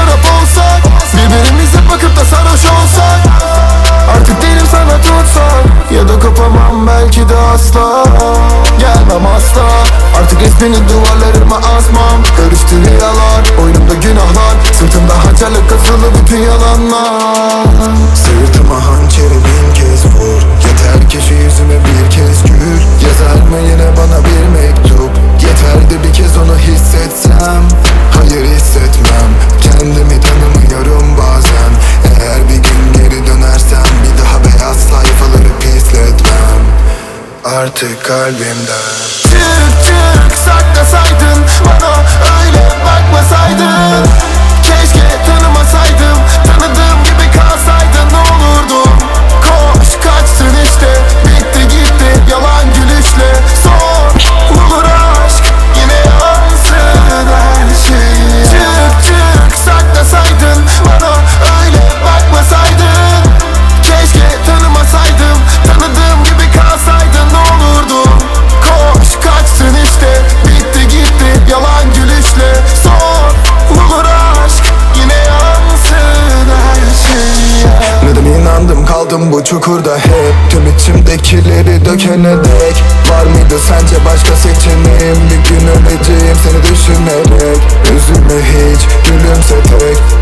şarap olsak Birbirimize bakıp da sarhoş olsak Artık değilim sana tutsak Ya da kopamam belki de asla. Gelmem asla Artık ismini duvarlarıma asmam. Karıştı rüyalar Boynumda günahlar Sırtımda hançerle kasılı bütün yalanlar. Artık kalbimden. Çık çık saklasaydın Bana öyle bakmasaydın kaldım bu çukurda hep Tüm içimdekileri dökene dek Var mıydı sence başka seçeneğim? Bir gün öleceğim seni düşünerek. Üzülme hiç gülümse tek